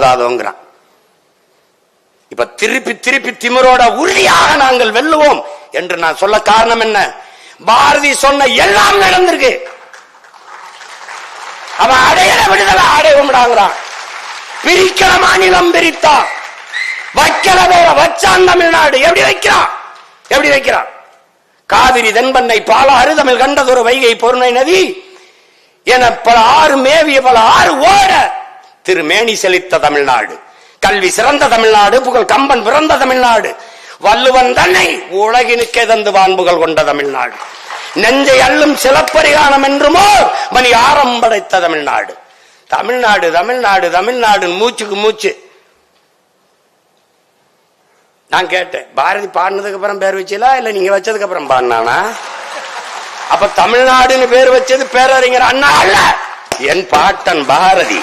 போதாதோங்கிறான் இப்ப திருப்பி திருப்பி திமிரோட உறுதியாக நாங்கள் வெல்லுவோம் என்று நான் சொல்ல காரணம் என்ன? பாரதி சொன்ன எல்லாம் நடந்திருக்கு. அவன் அடையிற விடுதலை அடைவோம்டாங்கிறான். பிரிக்கிற மாநிலம் பிரித்தான் வைக்கல வேற வச்சான் தமிழ்நாடு. எப்படி வைக்கிறான்? எப்படி வைக்கிறான்? காவிரி தென்பண்ணை பாலாறு தமிழ் கண்டதொரு வைகை பொருணை நதி என பல ஆறு மேவிய பல ஆறு ஓட திரு மேனி செழித்த தமிழ்நாடு. கல்வி சிறந்த தமிழ்நாடு புகழ் கம்பன் பிறந்த தமிழ்நாடு. வள்ளுவன் தன்னை உலகினுக்கே தந்து வான்புகள் கொண்ட தமிழ்நாடு. நெஞ்சை அள்ளும் சிலப்பரிகானம் என்றுமோ மணி ஆரம் படைத்த தமிழ்நாடு. தமிழ்நாடு தமிழ்நாடு தமிழ்நாடு மூச்சுக்கு மூச்சு. நான் கேட்டேன் பாரதி பாடினதுக்கு அப்புறம் பேர் வச்சீங்களா இல்ல நீங்க வச்சதுக்கு அப்புறம் பாடினானா? அப்ப தமிழ்நாடுன்னு பேர் வச்சது பேரறிஞர் அண்ணா அல்ல. என் பாட்டன் பாரதி.